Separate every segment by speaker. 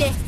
Speaker 1: hazır. Ben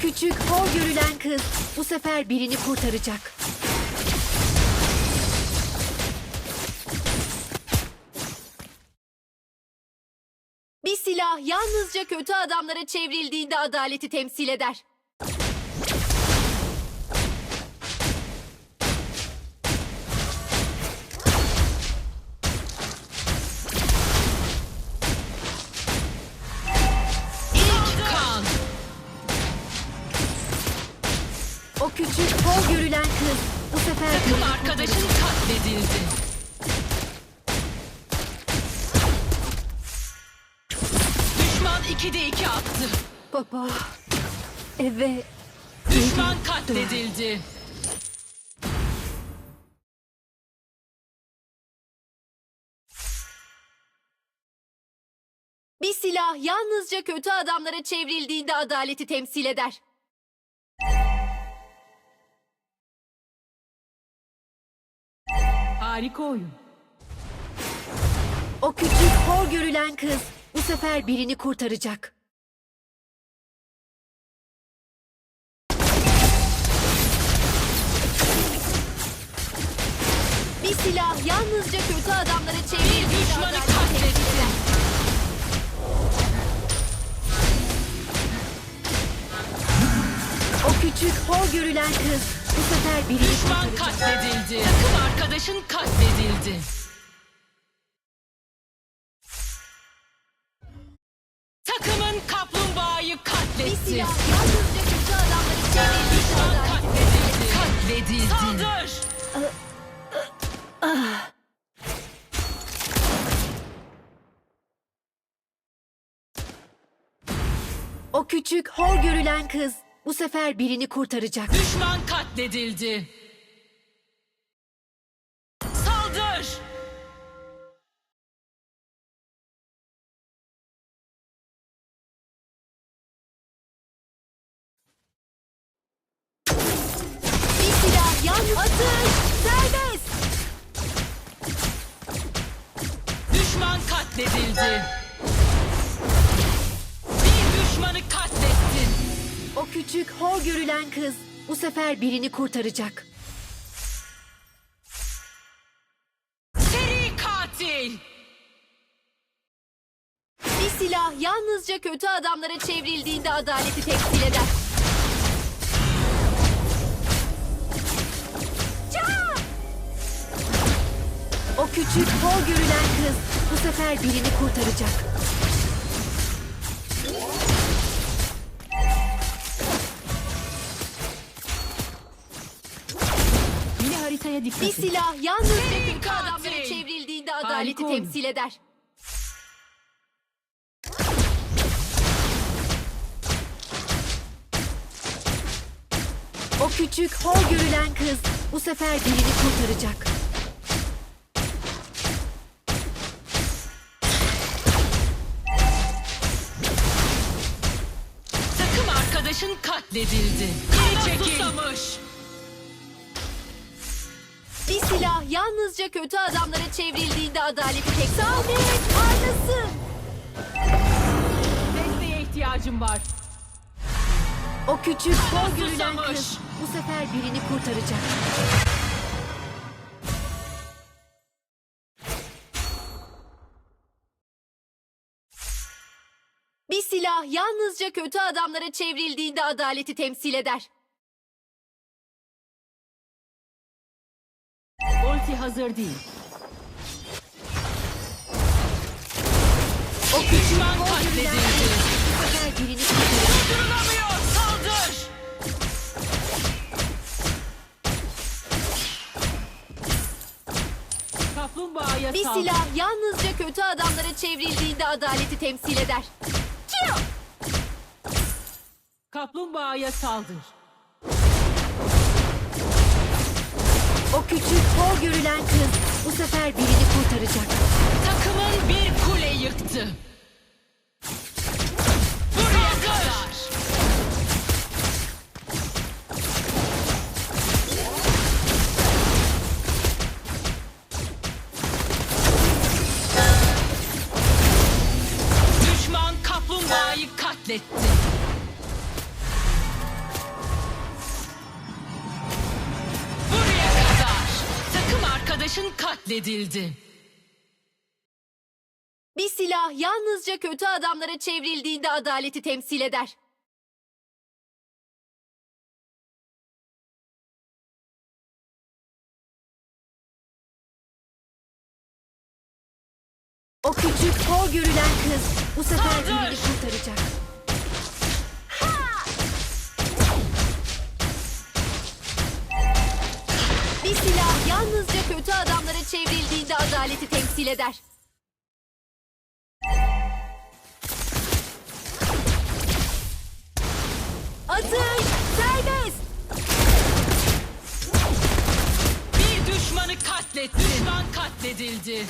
Speaker 1: Küçük, hor görülen kız bu sefer birini kurtaracak. Bir silah yalnızca kötü adamlara çevrildiğinde adaleti temsil eder. Sefer
Speaker 2: Takım arkadaşın katledildi. Düşman 2'de 2 attı.
Speaker 1: Baba, eve
Speaker 2: Düşman katledildi.
Speaker 1: bir silah yalnızca kötü adamlara çevrildiğinde adaleti temsil eder.
Speaker 2: Harika oyun.
Speaker 1: O küçük, hor görülen kız bu sefer birini kurtaracak. Bir silah yalnızca kötü adamlara
Speaker 2: Bir
Speaker 1: çevrildiğinde
Speaker 2: düşmanı
Speaker 1: eder. O küçük, hor görülen kız bu sefer birini
Speaker 2: Düşman katledildi. Takım arkadaşın katledildi. Takımın kaplumbağayı katletti.
Speaker 1: yalnızca kötü adamlara çevrildiğinde
Speaker 2: Düşman katledildi. Katledildi. Saldır.
Speaker 1: O küçük, hor görülen kız bu sefer birini kurtaracak.
Speaker 2: Düşman katledildi.
Speaker 1: Küçük, hor görülen kız bu sefer birini kurtaracak.
Speaker 2: Seri katil.
Speaker 1: Bir silah yalnızca kötü adamlara çevrildiğinde adaleti temsil eder. O küçük, hor görülen kız bu sefer birini kurtaracak.
Speaker 2: Dikkat
Speaker 1: Bir
Speaker 2: et.
Speaker 1: silah yalnızca kötü adamlara çevrildiğinde adaleti
Speaker 2: Harika
Speaker 1: temsil eder. O küçük, hor görülen kız bu sefer birini kurtaracak.
Speaker 2: Takım arkadaşın katledildi. Geri çekil. Susamış.
Speaker 1: Yalnızca kötü adamlara çevrildiğinde adaleti tek Sahne parlasın.
Speaker 2: Desteğe ihtiyacım var.
Speaker 1: O küçük, hor görülen kız bu sefer birini kurtaracak. Bir silah yalnızca kötü adamlara çevrildiğinde adaleti temsil eder.
Speaker 2: Ulti hazır değil.
Speaker 1: O
Speaker 2: Düşman katledildi.
Speaker 1: bu sefer birini kurtaracak.
Speaker 2: Durulamıyor. Saldır. Kaplumbağaya
Speaker 1: Bir
Speaker 2: saldır.
Speaker 1: silah yalnızca kötü adamlara çevrildiğinde adaleti temsil eder. Kill!
Speaker 2: Kaplumbağaya saldır.
Speaker 1: O küçük, hor görülen kız bu sefer birini kurtaracak.
Speaker 2: Takımın bir kule yıktı. Arkadaşın katledildi.
Speaker 1: Bir silah yalnızca kötü adamlara çevrildiğinde adaleti temsil eder. O küçük, hor görülen kız bu sefer birini kurtaracak. Bir silah yalnızca kötü adamlara çevrildiğinde adaleti temsil eder. Atış serbest.
Speaker 2: Bir düşmanı katletti. Düşman katledildi.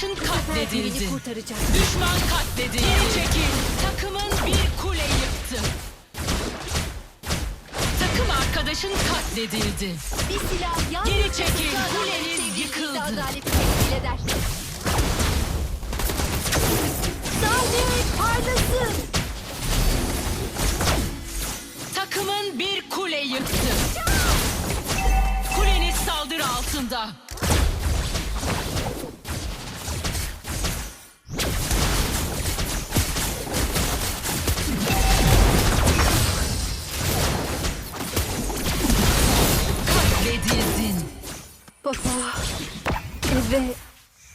Speaker 2: Arkadaşın katledildi. Düşman katledildi. Geri çekil. Takımın bir kule yıktı. Takım arkadaşın katledildi.
Speaker 1: Bir silah yalnızca
Speaker 2: Geri çekil, kuleniz yıkıldı.
Speaker 1: adaleti temsil eder. Sahne parlasın.
Speaker 2: Takımın bir kule yıktı. Kuleniz saldırı altında.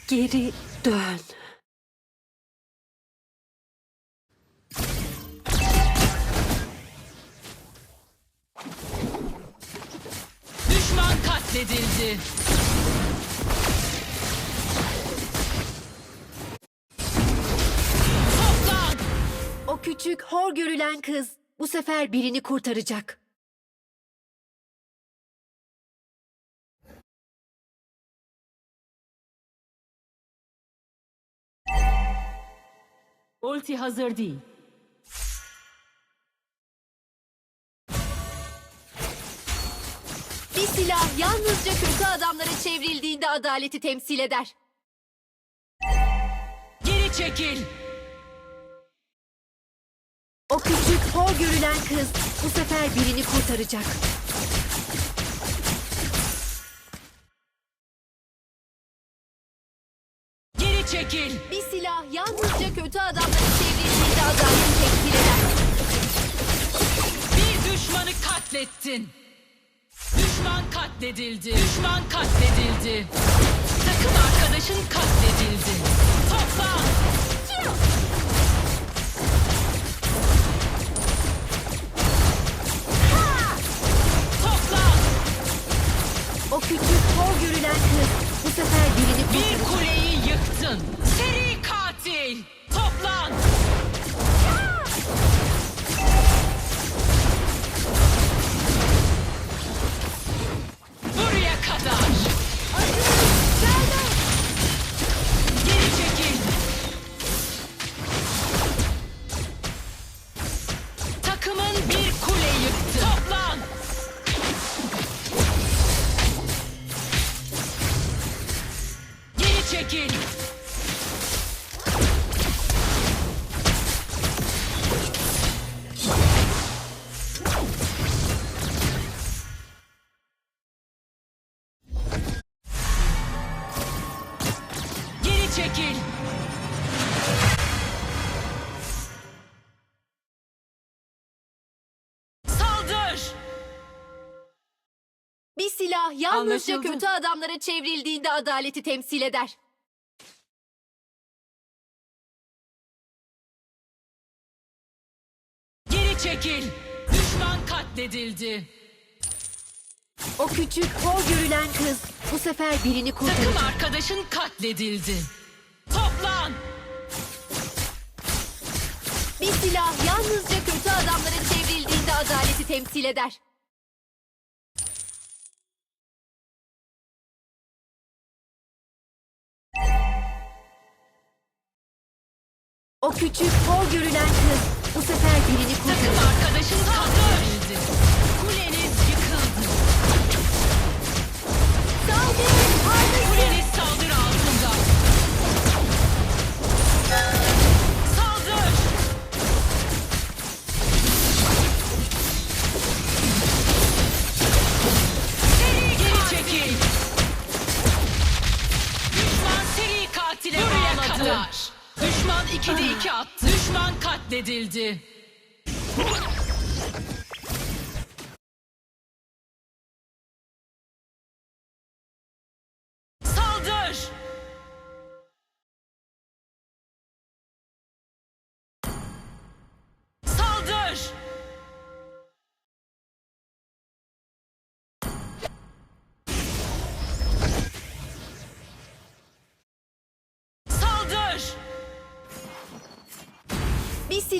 Speaker 1: Geri dön.
Speaker 2: Düşman katledildi. Toplan.
Speaker 1: O küçük hor görülen kız bu sefer birini kurtaracak.
Speaker 2: Ulti hazır değil.
Speaker 1: Bir silah yalnızca kötü adamlara çevrildiğinde adaleti temsil eder.
Speaker 2: Geri çekil.
Speaker 1: O küçük hor görülen kız bu sefer birini kurtaracak.
Speaker 2: Geri çekil.
Speaker 1: Bir silah yalnızca kötü adamlara çevrildiğinde adaleti temsil eder.
Speaker 2: Bir düşmanı katlettin. Düşman katledildi. Düşman katledildi. Takım arkadaşın katledildi. Toplan.
Speaker 1: Silah yalnızca
Speaker 2: Anlaşıldı.
Speaker 1: kötü adamlara çevrildiğinde adaleti temsil eder.
Speaker 2: Geri çekil. Düşman katledildi.
Speaker 1: O küçük hor görülen kız bu sefer birini
Speaker 2: Takım
Speaker 1: kurtaracak.
Speaker 2: arkadaşın katledildi. Toplan.
Speaker 1: Bir silah yalnızca kötü adamlara çevrildiğinde adaleti temsil eder. O küçük hor görülen kız bu sefer birini
Speaker 2: Takım
Speaker 1: kurtaracak.
Speaker 2: arkadaşın katledildi.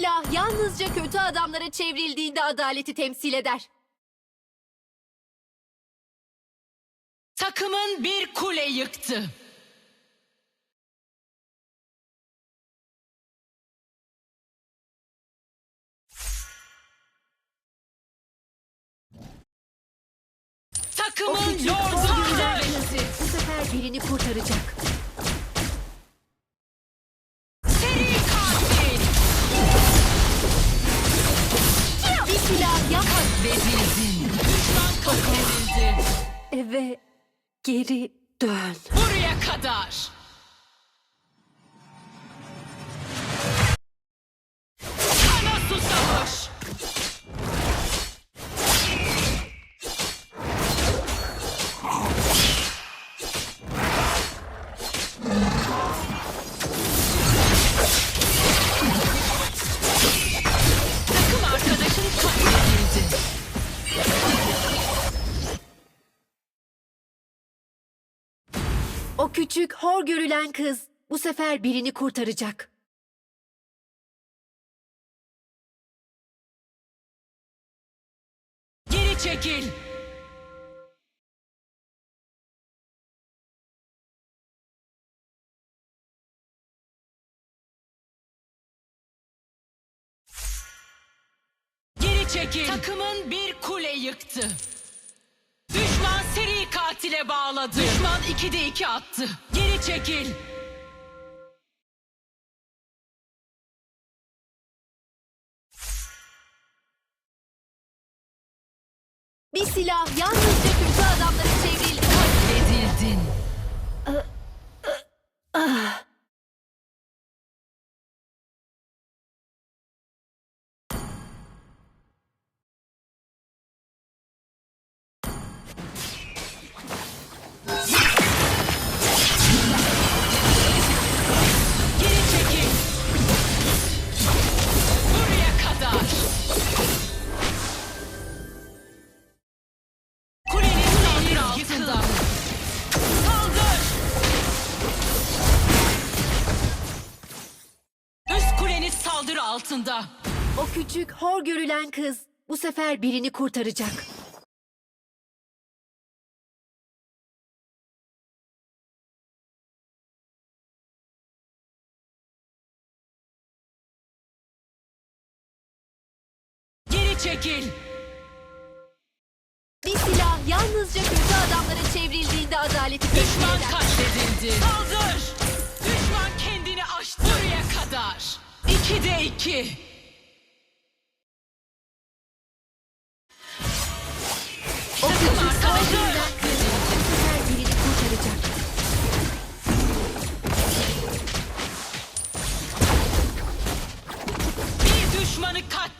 Speaker 1: Silah yalnızca kötü adamlara çevrildiğinde adaleti temsil eder.
Speaker 2: Takımın bir kule yıktı. Takımın lordu
Speaker 1: bu sefer birini kurtaracak. Eve geri dön.
Speaker 2: Buraya kadar.
Speaker 1: Küçük hor görülen kız bu sefer birini kurtaracak.
Speaker 2: Geri çekil. Geri çekil. Takımın bir kule yıktı. Düşman seri katile bağladı. Düşman 2'de 2 attı. Geri çekil.
Speaker 1: Bir silah yalnızca kötü adamlara çevrildi.
Speaker 2: Katledildin. altında.
Speaker 1: Görülen kız bu sefer birini kurtaracak.
Speaker 2: Geri çekil.
Speaker 1: Bir silah yalnızca kötü adamlara çevrildiğinde adaleti
Speaker 2: Düşman
Speaker 1: eder.
Speaker 2: katledildi. Saldır. Düşman kendini aştı. Buraya kadar. İki de iki.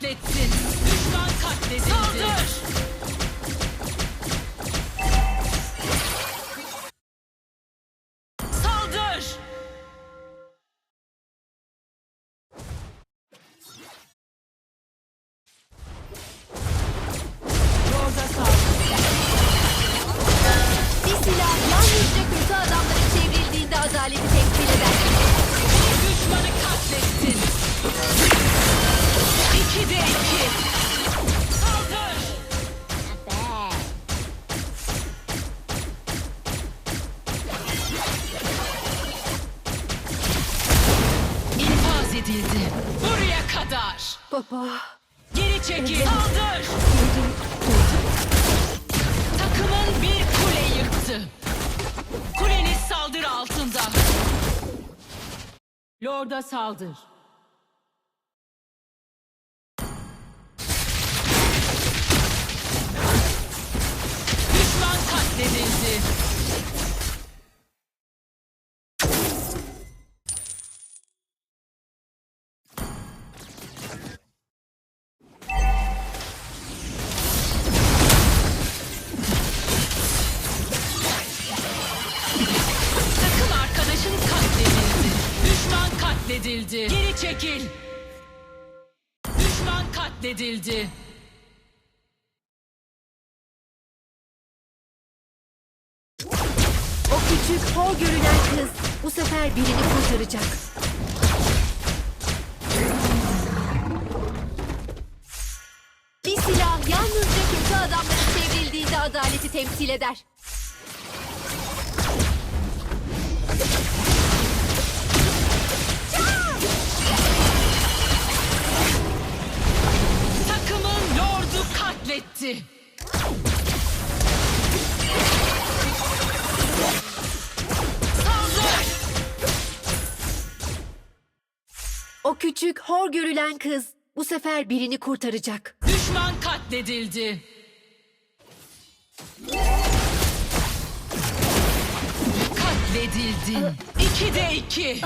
Speaker 2: Düşmanı katlettin. Edildi. Buraya kadar.
Speaker 1: Baba,
Speaker 2: Geri çekil. Saldır. Takımın bir kule yıktı. Kuleniz saldırı altında. Lord'a saldır. Düşman katledildi. Çekil. Düşman katledildi.
Speaker 1: o küçük, hor görülen kız bu sefer birini kurtaracak. Bir silah yalnızca kötü adamlara çevrildiğinde adaleti temsil eder. Küçük, hor görülen kız bu sefer birini kurtaracak.
Speaker 2: Düşman katledildi. Katledildin. İki de iki.